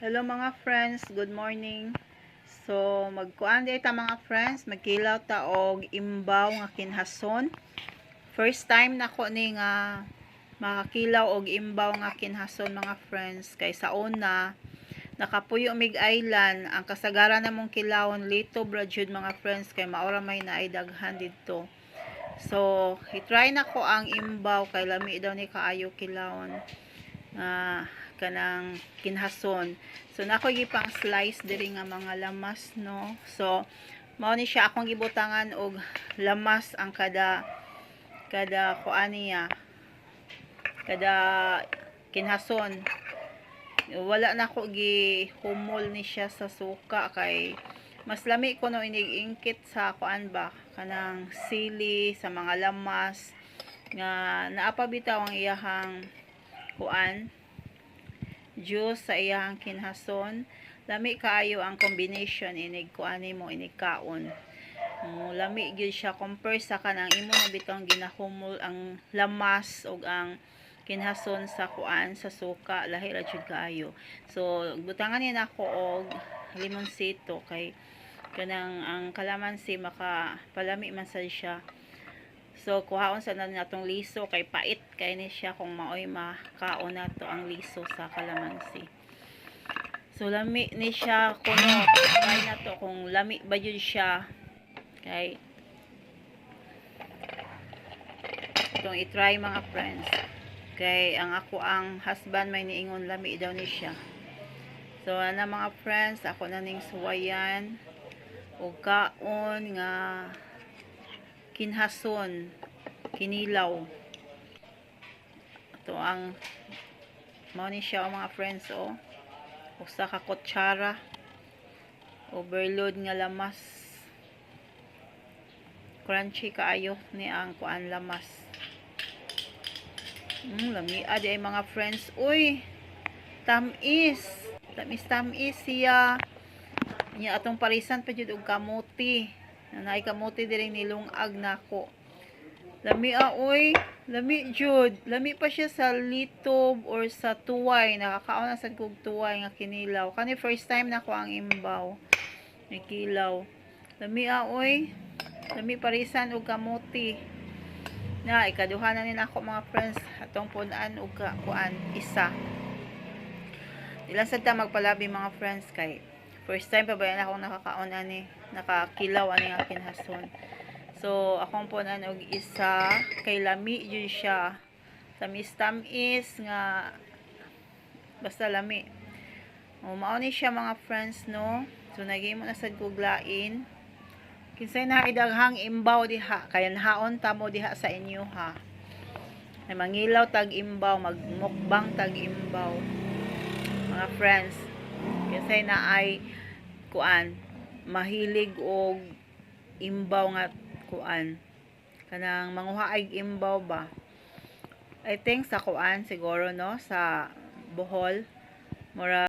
Hello mga friends, good morning. So, magkuan di ta mga friends, magkilaw ta og imbaw nga kinhason. First time nako ni nga makakilaw og imbaw nga kinhason mga friends kay sa una nakapuyo mig island ang kasagaran namong kilawon lito brajud mga friends kay maura may naay daghan didto. So, i-try na ko ang imbaw kay lami daw ni kaayo kilawon nga kanang kinhason. So nako gipang slice diri nga mga lamas no. So mao ni siya akong gibutangan og lamas ang kada kada kuan niya kada kinhason. Wala na ko gi humol ni siya sa suka kay mas lami ko no inig-ingkit sa kuan ba kanang sili sa mga lamas nga naapa bitaw ang iyahang kuan juice sa iyang kinhason lami kaayo ang combination inig kuani mo inig kaon. Mo lami gyud siya compare sa kanang imo na bitong ginahumol ang lamas ug ang kinhason sa kuan sa suka lahi ra jud kaayo. So butangan ni nako og limonsito kay kanang ang kalamansi maka palami man sad siya So, kuhaon sa na natong liso kay pait kay ni siya kung maoy makaon na to ang liso sa kalamansi. So, lami ni siya kuno. Try na to kung lami ba yun siya. Kay itong i-try mga friends. Kay ang ako ang husband may niingon lami daw ni siya. So, ana mga friends, ako na ning suwayan o kaon nga kinhason kinilaw. Ito ang mao siya mga friends oh. Usa ka kutsara. Overload nga lamas. Crunchy kaayo ni ang kuan lamas. Mm, lami adi ay mga friends. Uy tamis. Tamis tamis siya. Niya atong parisan pa jud og kamuti nanay kamuti diri nilungag nako. Lami ah oy. Lami jud lami pa siya sa litob or sa tuway. Nakakaon na sad kog tuway nga kinilaw. Kani first time nako ang imbaw. Nga kilaw. Lami ah oy. Lami parisan og kamuti na ikaduha na ni nako mga friends. Atong punan og kuan isa. Ilan sad ta magpalabi mga friends kay first time pa ba yan akong nakakaon ani nakakilaw ani nga kinhason so akong punan og isa kay lami jud siya. Tamis tamis nga basta lami. O mao ni siya mga friends no? So nagimo na sad lain kinsay na idaghang imbaw diha kay haon ta mo diha sa inyo ha? Ay mangilaw tag imbaw magmukbang tag imbaw mga friends. Kasi na ay kuan mahilig og imbaw nga kuan. Kanang manguha ay imbaw ba? I think sa kuan siguro no? Sa Bohol. Mura